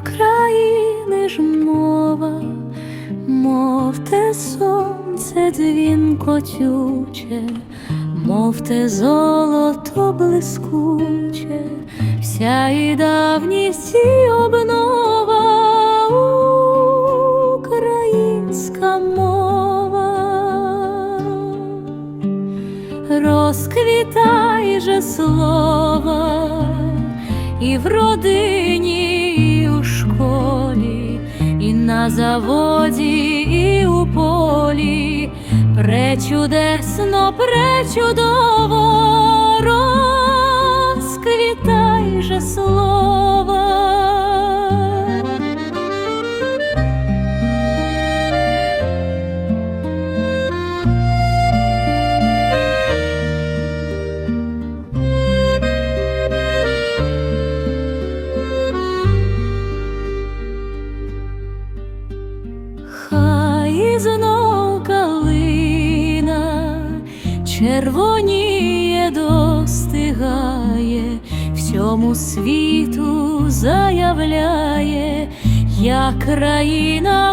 країни ж мова, мов те сонце дзвінкотюче, мов те золото блискуче, вся і давність і обнова українська мова. Розквітай же слово і в родині, на заводі, і у полі. Пречудесно, пречудово, знов калина. Червоніє, достигає, всьому світу заявляє, я країна